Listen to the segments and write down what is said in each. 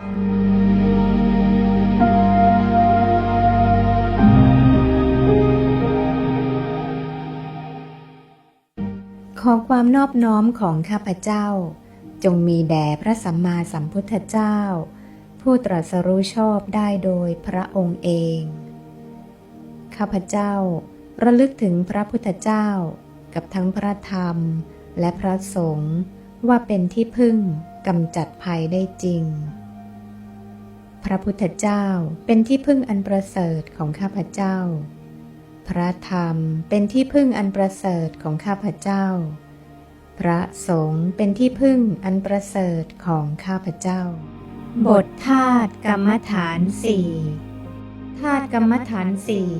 ขอความนอบน้อมของข้าพเจ้า จงมีแด่พระสัมมาสัมพุทธเจ้า ผู้ตรัสรู้ชอบได้โดยพระองค์เอง ข้าพเจ้า ระลึกถึงพระพุทธเจ้า กับทั้งพระธรรมและพระสงฆ์ว่าเป็นที่พึ่งกำจัดภัยได้จริง ระพุทธเจ้าเป็นที่พึ่งอันประเสริฐของข้าพเจ้า พระธรรมเป็นที่พึ่งอันประเสริฐของข้าพเจ้า พระสงฆ์เป็นที่พึ่งอันประเสริฐของข้าพเจ้า บทธาตุกรรมฐานสี่ธาตุกรรมฐานสี่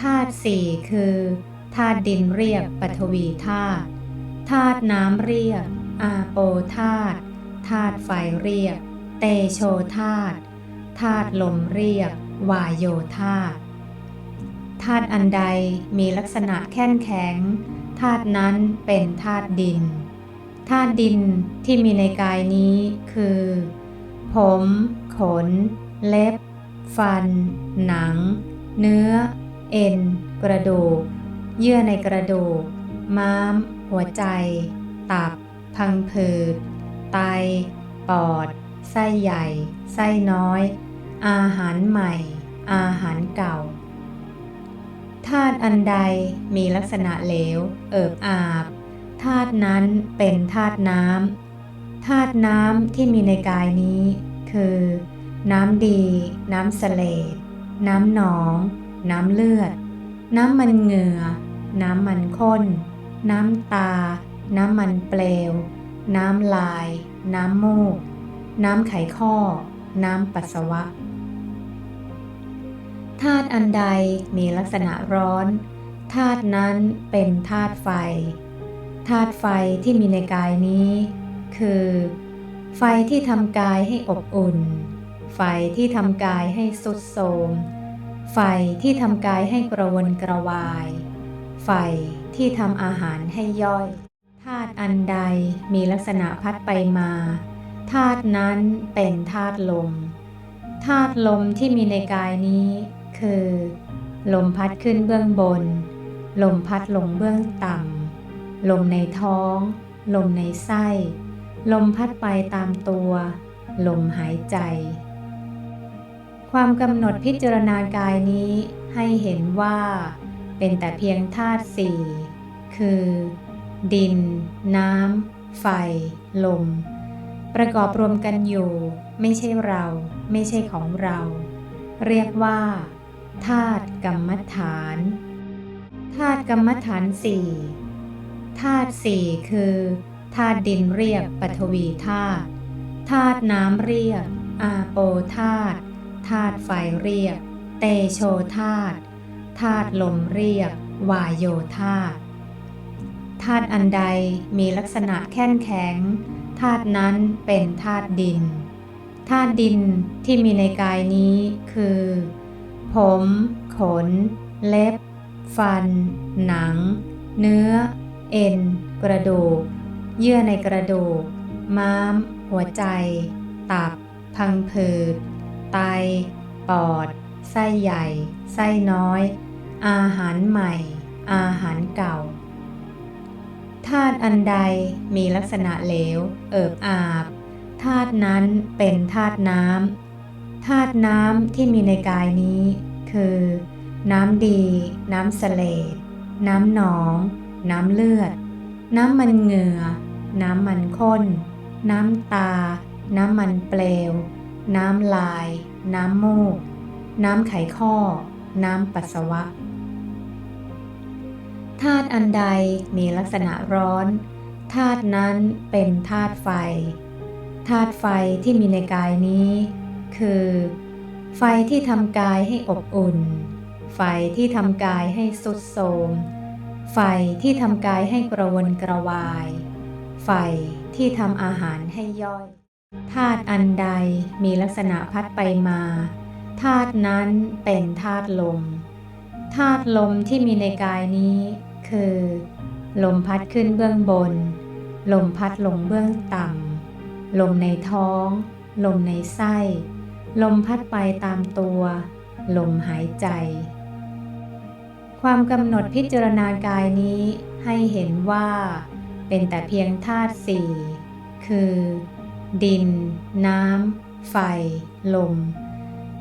ธาตุสี่คือธาตุดินเรียกปฐวีธาตุธาตุน้ำเรียก อาโปธาตุธาตุไฟเรียก เตโชธาตุธาตุลมเรียก วายโยธาตุธาตุอันใดมีลักษณะแข็งแข็งธาตุนั้นเป็นธาตุดินธาตุดินที่มีในกายนี้คือ ผม ขน เล็บ ฟัน หนัง เนื้อ เอ็น กระดูก เยื่อในกระดูก ม้าม หัวใจ ตับ พังผืด ไต ปอด ไส้ใหญ่ ไส้น้อย อาหารใหม่ อาหารเก่าธาตุอันใดมีลักษณะเหลว เอิบอาบธาตุนั้นเป็นธาตุน้ำธาตุน้ำที่มีในกายนี้ คือ น้ำดี น้ำเสลดน้ำหนอง น้ำเลือด น้ำมันเหงื่อ น้ำมันข้น น้ำตา น้ำมันเปลว น้ำลาย น้ำมูก น้ำไขข้อ น้ำปัสสาวะ ธาตุอันใดมีลักษณะร้อน ธาตุนั้นเป็นธาตุไฟ ธาตุไฟที่มีในกายนี้ คือ ไฟที่ทำกายให้อบอุ่น ไฟที่ทำกายให้สุดโทมไฟที่ทำกายให้กระวนกระวาย ไฟที่ทำอาหารให้ย่อย ธาตุอันใดมีลักษณะพัดไปมา ธาตุนั้นเป็นธาตุลม ธาตุลมที่มีในกายนี้ คือ ลมพัดขึ้นเบื้องบน ลมพัดลงเบื้องต่ำ ลมในท้อง ลมในไส้ ลมพัดไปตามตัว ลมหายใจ ความกำหนดพิจารณากายนี้ให้เห็นว่า เป็นแต่เพียงธาตุสี่ คือ ดิน น้ำ ไฟ ลม ประกอบรวมกันอยู่ ไม่ใช่เรา ไม่ใช่ของเรา เรียกว่าธาตุกรรมฐานธาตุกรรมฐานสี่ธาตุสี่คือธาตุดินเรียกปฐวีธาตุธาตุน้ำเรียก อาโปธาตุธาตุไฟเรียก เตโชธาตุธาตุลมเรียก วายโยธาตุธาตุอันใดมีลักษณะแข็งแข็ง ธาตุนั้นเป็นธาตุดิน ธาตุดินที่มีในกายนี้คือ ผม ขน เล็บ ฟัน หนัง เนื้อ เอ็น กระดูก เยื่อในกระดูก ม้าม หัวใจ ตับ พังผืด ไต ปอด ไส้ใหญ่ ไส้น้อย อาหารใหม่ อาหารเก่า ธาตุอันใดมีลักษณะเหลว เอิบอาบธาตุนั้นเป็นธาตุน้ำธาตุน้ำที่มีในกายนี้ คือ น้ำดี น้ำเสลดน้ำหนอง น้ำเลือด น้ำมันเหงื่อ น้ำมันข้น น้ำตา น้ำมันเปลว น้ำลาย น้ำมูก น้ำไขข้อ น้ำปัสสาวะ ธาตุอันใดมีลักษณะร้อนธาตุนั้นเป็นธาตุไฟธาตุไฟที่มีในกายนี้ คือ ไฟที่ทำกายให้อบอุ่น ไฟที่ทำกายให้สุดโทมไฟที่ทำกายให้กระวนกระวาย ไฟที่ทำอาหารให้ย่อยธาตุอันใดมีลักษณะพัดไปมาธาตุนั้นเป็นธาตุลม ธาตุลมที่มีในกายนี้ คือ ลมพัดขึ้นเบื้องบน ลมพัดลงเบื้องต่ำลมในท้อง ลมในไส้ ลมพัดไปตามตัว ลมหายใจ ความกำหนดพิจารณากายนี้ให้เห็นว่า เป็นแต่เพียงธาตุสี่คือ ดิน น้ำ ไฟ ลม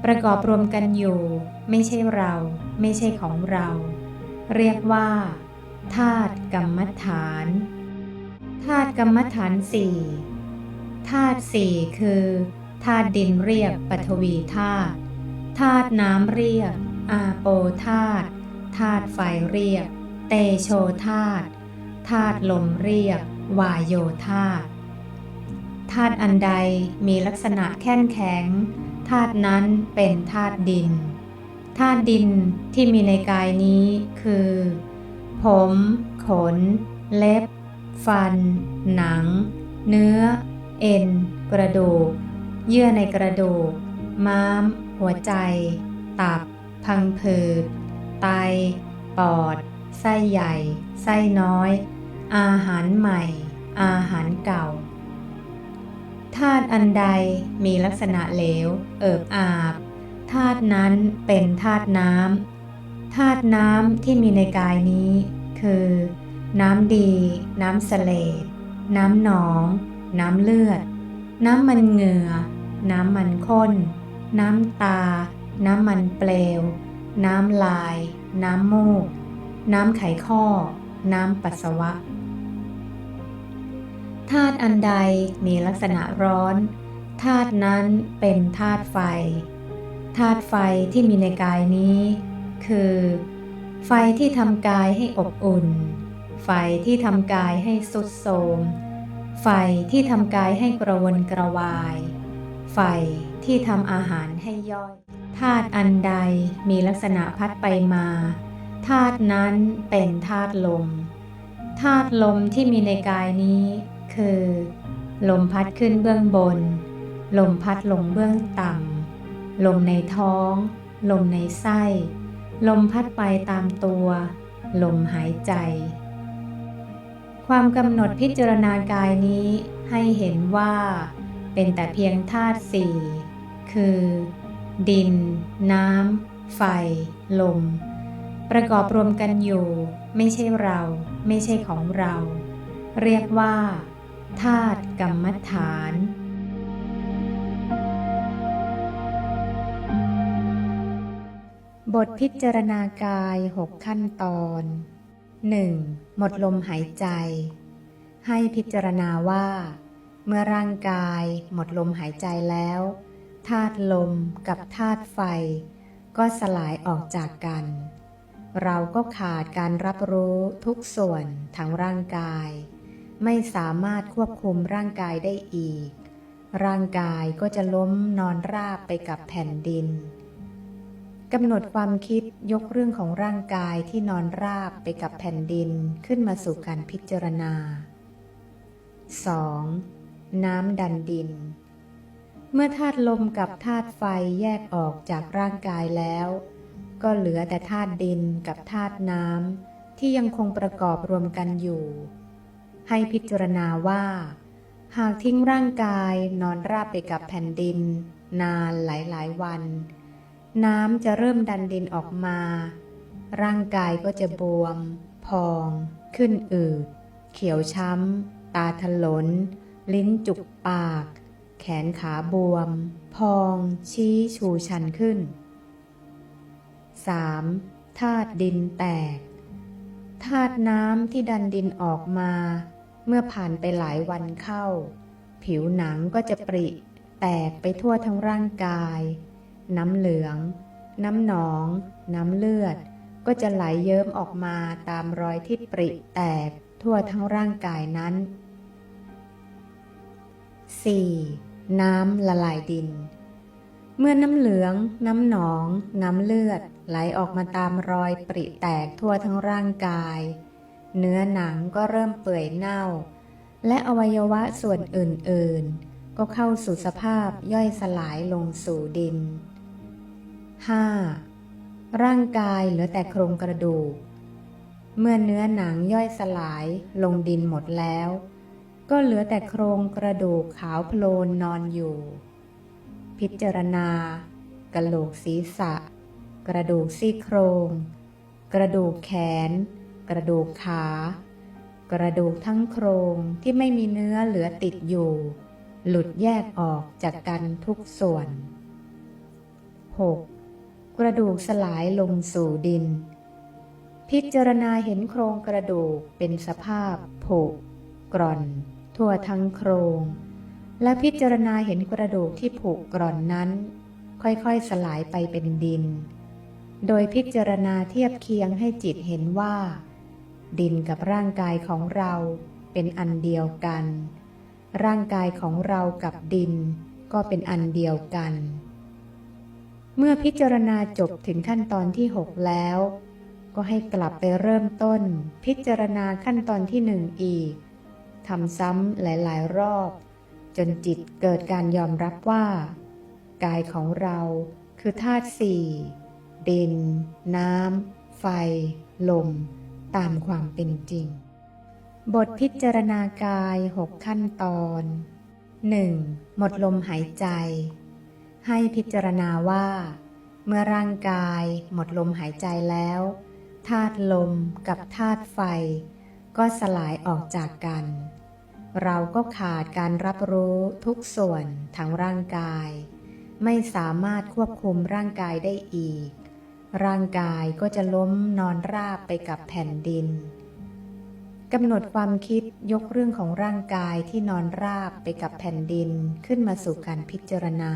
ประกอบรวมกันอยู่ ไม่ใช่เรา ไม่ใช่ของเรา เรียกว่าธาตุกรรมฐานธาตุกรรมฐานสี่ธาตุสี่คือธาตุดินเรียกปฐวีธาตุธาตุน้ำเรียก อาโปธาตุธาตุไฟเรียก เตโชธาตุธาตุลมเรียก วายโยธาตุธาตุอันใดมีลักษณะแข็งแข็งธาตุนั้นเป็นธาตุดิน ธาตุดินที่มีในกายนี้คือ ผม ขน เล็บ ฟัน หนัง เนื้อ เอ็น กระดูก เยื่อในกระดูก ม้าม หัวใจ ตับ พังผืด ไต ปอด ไส้ใหญ่ ไส้น้อย อาหารใหม่ อาหารเก่าธาตุอันใดมีลักษณะเหลว เอิบอาบ ธาตุนั้นเป็นธาตุน้ำธาตุน้ำที่มีในกายนี้ คือ น้ำดี น้ำเสลดน้ำหนอง น้ำเลือด น้ำมันเหงื่อ น้ำมันข้น น้ำตา น้ำมันเปลว น้ำลาย น้ำมูก น้ำไขข้อ น้ำปัสสาวะธาตุอันใดมีลักษณะร้อนธาตุนั้นเป็นธาตุไฟ ธาตุไฟที่มีในกายนี้ คือ ไฟที่ทำกายให้อบอุ่น ไฟที่ทำกายให้สุดโทมไฟที่ทำกายให้กระวนกระวาย ไฟที่ทำอาหารให้ย่อยธาตุอันใดมีลักษณะพัดไปมาธาตุนั้นเป็นธาตุลมธาตุลมที่มีในกายนี้ คือ ลมพัดขึ้นเบื้องบน ลมพัดลงเบื้องต่ำ ลมในท้อง ลมในไส้ ลมพัดไปตามตัว ลมหายใจ ความกำหนดพิจารณากายนี้ให้เห็นว่า เป็นแต่เพียงธาตุสี่ คือ ดิน น้ำ ไฟ ลม ประกอบรวมกันอยู่ ไม่ใช่เรา ไม่ใช่ของเรา เรียกว่าธาตุกรรมฐาน บทพิจารณากาย6ขั้นตอน 1. หมดลมหายใจ ให้พิจารณาว่า เมื่อร่างกายหมดลมหายใจแล้วธาตุลมกับธาตุไฟ ก็สลายออกจากกัน เราก็ขาดการรับรู้ทุกส่วนทั้งร่างกาย ไม่สามารถควบคุมร่างกายได้อีก ร่างกายก็จะล้มนอนราบไปกับแผ่นดิน กำหนดความคิดยกเรื่องของร่างกายที่นอนราบไปกับแผ่นดินขึ้นมาสู่การพิจารณา 2. น้ำดันดิน เมื่อธาตุลมกับธาตุไฟแยกออกจากร่างกายแล้ว ก็เหลือแต่ธาตุดินกับธาตุน้ำที่ยังคงประกอบรวมกันอยู่ ให้พิจารณาว่า หากทิ้งร่างกายนอนราบไปกับแผ่นดิน นานหลายๆวัน น้ำจะเริ่มดันดินออกมา ร่างกายก็จะบวม พอง ขึ้นอืด เขียวช้ำ ตาถลน ลิ้นจุกปาก แขนขาบวม พอง ชี้ชูชันขึ้น 3. ธาตุดินแตก ธาตุน้ำที่ดันดินออกมา เมื่อผ่านไปหลายวันเข้า ผิวหนังก็จะปริ แตกไปทั่วทั้งร่างกาย น้ำเหลือง น้ำหนอง น้ำเลือด ก็จะไหลเยิ้มออกมาตามรอยที่ปริแตกทั่วทั้งร่างกายนั้น 4. น้ำละลายดิน เมื่อน้ำเหลือง น้ำหนอง น้ำเลือด ไหลออกมาตามรอยปริแตกทั่วทั้งร่างกาย เนื้อหนังก็เริ่มเปื่อยเน่า และอวัยวะส่วนอื่น ๆ ก็เข้าสู่สภาพย่อยสลายลงสู่ดิน 5. ร่างกายเหลือแต่โครงกระดูก เมื่อเนื้อหนังย่อยสลายลงดินหมดแล้ว ก็เหลือแต่โครงกระดูกขาวโพลนนอนอยู่ พิจารณากระโหลกศีรษะ กระดูกซี่โครง กระดูกแขน กระดูกขา กระดูกทั้งโครงที่ไม่มีเนื้อเหลือติดอยู่ หลุดแยกออกจากกันทุกส่วน 6. กระดูกสลายลงสู่ดิน พิจารณาเห็นโครงกระดูกเป็นสภาพผุกร่อน ทั่วทั้งโครง และพิจารณาเห็นกระดูกที่ผุกร่อนนั้น ค่อยๆสลายไปเป็นดิน โดยพิจารณาเทียบเคียงให้จิตเห็นว่า ดินกับร่างกายของเราเป็นอันเดียวกัน ร่างกายของเรากับดินก็เป็นอันเดียวกัน เมื่อพิจารณาจบถึงขั้นตอนที่หกแล้ว ก็ให้กลับไปเริ่มต้น พิจารณาขั้นตอนที่หนึ่งอีกทำซ้ำหลาย ๆ รอบ จนจิตเกิดการยอมรับว่า กายของเราคือธาตุสี่ดิน น้ำ ไฟ ลม ตามความเป็นจริง บทพิจารณากายหกขั้นตอน 1. หมดลมหายใจ ให้พิจารณาว่า เมื่อร่างกายหมดลมหายใจแล้วธาตุลมกับธาตุไฟ ก็สลายออกจากกัน เราก็ขาดการรับรู้ทุกส่วนทั้งร่างกาย ไม่สามารถควบคุมร่างกายได้อีก ร่างกายก็จะล้มนอนราบไปกับแผ่นดินกำหนดความคิดยกเรื่องของร่างกายที่นอนราบไปกับแผ่นดินขึ้นมาสู่การพิจารณา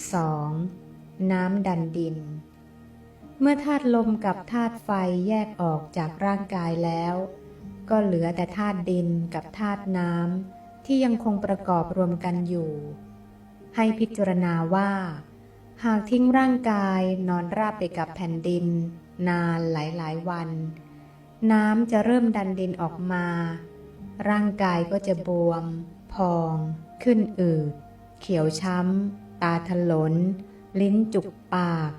2. น้ำดันดิน เมื่อธาตุลมกับธาตุไฟแยกออกจากร่างกายแล้ว ก็เหลือแต่ธาตุดินกับธาตุน้ำที่ยังคงประกอบรวมกันอยู่ ให้พิจารณาว่า หากทิ้งร่างกายนอนราบไปกับแผ่นดิน นานหลายๆวัน น้ำจะเริ่มดันดินออกมา ร่างกายก็จะบวม พอง ขึ้นอืดเขียวช้ำ ตาถลน ลิ้นจุกปาก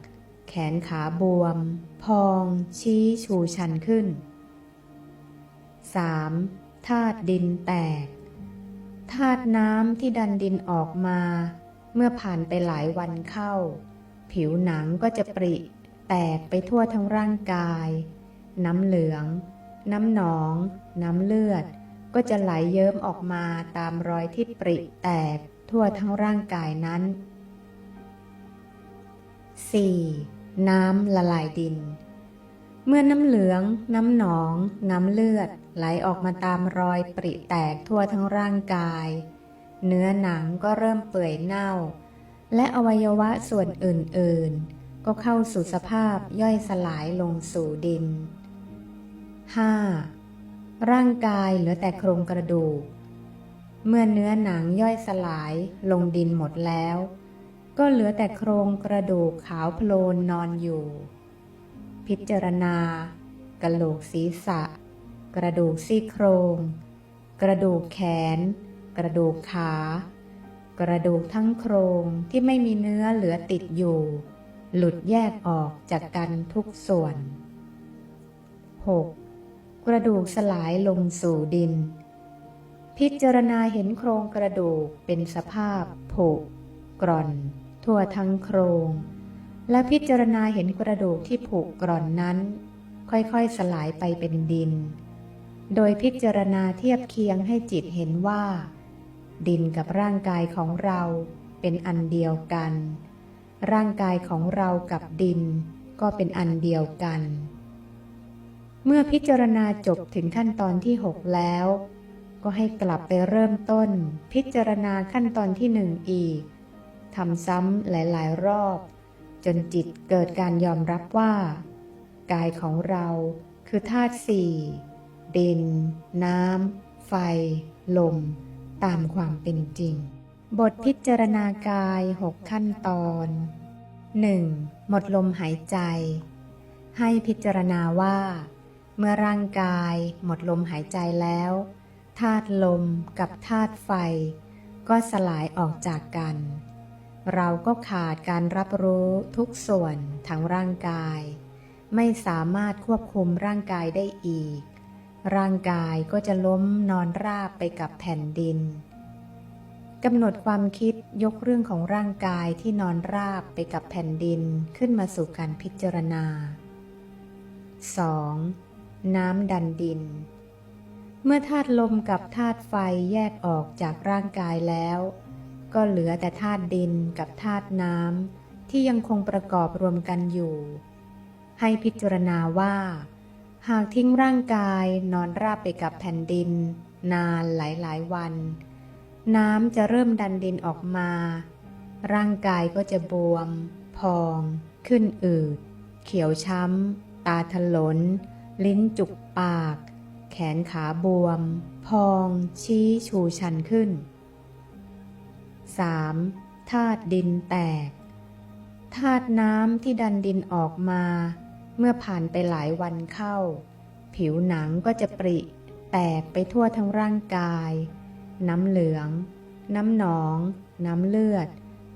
แขนขาบวม พอง ชี้ชูชันขึ้น 3. ธาตุดินแตก ธาตุน้ำที่ดันดินออกมา เมื่อผ่านไปหลายวันเข้า ผิวหนังก็จะปริ แตกไปทั่วทั้งร่างกาย น้ำเหลือง น้ำหนอง น้ำเลือด ก็จะไหลเยิ้มออกมาตามรอยที่ปริแตกทั่วทั้งร่างกายนั้น 4. น้ำละลายดิน เมื่อน้ำเหลือง น้ำหนอง น้ำเลือด ไหลออกมาตามรอยปริแตกทั่วทั้งร่างกาย เนื้อหนังก็เริ่มเปื่อยเน่า และอวัยวะส่วนอื่น ๆ ก็เข้าสู่สภาพย่อยสลายลงสู่ดิน 5. ร่างกายเหลือแต่โครงกระดูก เมื่อเนื้อหนังย่อยสลายลงดินหมดแล้ว ก็เหลือแต่โครงกระดูกขาวโพลนนอนอยู่ พิจารณากระโหลกศีรษะ กระดูกซี่โครง กระดูกแขน กระดูกขา กระดูกทั้งโครงที่ไม่มีเนื้อเหลือติดอยู่ หลุดแยกออกจากกันทุกส่วน 6. กระดูกสลายลงสู่ดิน พิจารณาเห็นโครงกระดูกเป็นสภาพผุกร่อน ทั่วทั้งโครง และพิจารณาเห็นกระดูกที่ผุกร่อนนั้น ค่อยๆสลายไปเป็นดิน โดยพิจารณาเทียบเคียงให้จิตเห็นว่า ดินกับร่างกายของเราเป็นอันเดียวกัน ร่างกายของเรากับดินก็เป็นอันเดียวกัน เมื่อพิจารณาจบถึงขั้นตอนที่หกแล้ว ก็ให้กลับไปเริ่มต้น พิจารณาขั้นตอนที่หนึ่งอีก ทำซ้ำหลาย ๆ รอบ จนจิตเกิดการยอมรับว่า กายของเราคือธาตุสี่ดิน น้ำ ไฟ ลม ตามความเป็นจริง บทพิจารณากายหกขั้นตอน 1. หมดลมหายใจ ให้พิจารณาว่า เมื่อร่างกายหมดลมหายใจแล้วธาตุลมกับธาตุไฟ ก็สลายออกจากกัน เราก็ขาดการรับรู้ทุกส่วนทั้งร่างกาย ไม่สามารถควบคุมร่างกายได้อีก ร่างกายก็จะล้มนอนราบไปกับแผ่นดินกำหนดความคิดยกเรื่องของร่างกายที่นอนราบไปกับแผ่นดินขึ้นมาสู่การพิจารณา 2. น้ำดันดิน เมื่อธาตุลมกับธาตุไฟแยกออกจากร่างกายแล้ว ก็เหลือแต่ธาตุดินกับธาตุน้ำที่ยังคงประกอบรวมกันอยู่ ให้พิจารณาว่า หากทิ้งร่างกายนอนราบไปกับแผ่นดิน นานหลายๆวัน น้ำจะเริ่มดันดินออกมา ร่างกายก็จะบวม พอง ขึ้นอืด เขียวช้ำ ตาถลน ลิ้นจุกปาก แขนขาบวม พอง ชี้ชูชันขึ้น 3. ธาตุดินแตก ธาตุน้ำที่ดันดินออกมา เมื่อผ่านไปหลายวันเข้า ผิวหนังก็จะปริ แตกไปทั่วทั้งร่างกาย น้ำเหลือง น้ำหนอง น้ำเลือด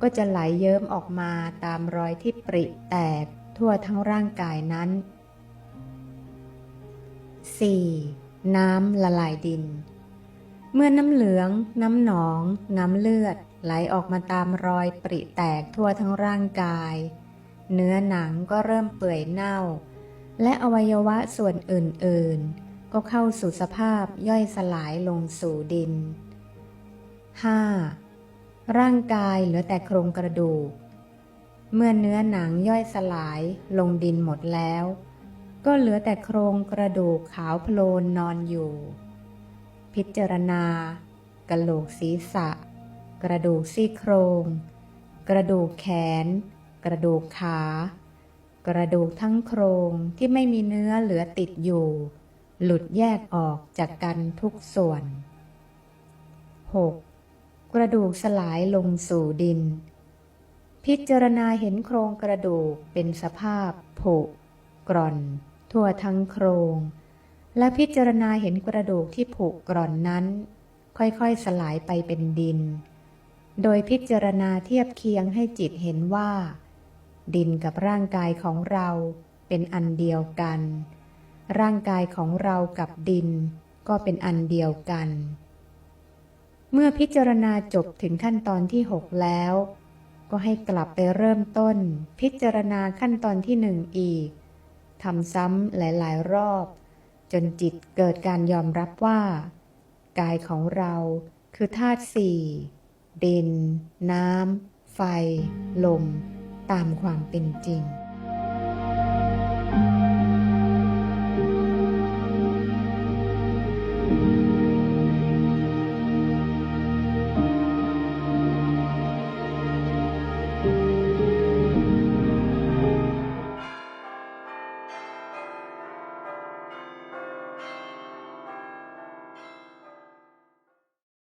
ก็จะไหลเยิ้มออกมาตามรอยที่ปริแตกทั่วทั้งร่างกายนั้น 4. น้ำละลายดิน เมื่อน้ำเหลือง น้ำหนอง น้ำเลือด ไหลออกมาตามรอยปริแตกทั่วทั้งร่างกาย เนื้อหนังก็เริ่มเปื่อยเน่า และอวัยวะส่วนอื่นๆ ก็เข้าสู่สภาพย่อยสลายลงสู่ดิน 5. ร่างกายเหลือแต่โครงกระดูก เมื่อเนื้อหนังย่อยสลายลงดินหมดแล้ว ก็เหลือแต่โครงกระดูกขาวโพลนนอนอยู่ พิจารณากระโหลกศีรษะ กระดูกซี่โครง กระดูกแขน กระดูกขา กระดูกทั้งโครงที่ไม่มีเนื้อเหลือติดอยู่ หลุดแยกออกจากกันทุกส่วน 6. กระดูกสลายลงสู่ดิน พิจารณาเห็นโครงกระดูกเป็นสภาพผุกร่อน ทั่วทั้งโครง และพิจารณาเห็นกระดูกที่ผุกร่อนนั้น ค่อยๆสลายไปเป็นดิน โดยพิจารณาเทียบเคียงให้จิตเห็นว่า ดินกับร่างกายของเราเป็นอันเดียวกัน ร่างกายของเรากับดินก็เป็นอันเดียวกัน เมื่อพิจารณาจบถึงขั้นตอนที่6แล้ว ก็ให้กลับไปเริ่มต้น พิจารณาขั้นตอนที่หนึ่งอีกทำซ้ำหลาย ๆ รอบ จนจิตเกิดการยอมรับว่า กายของเราคือธาตุสี่ ดิน น้ำ ไฟ ลม ตามความเป็นจริง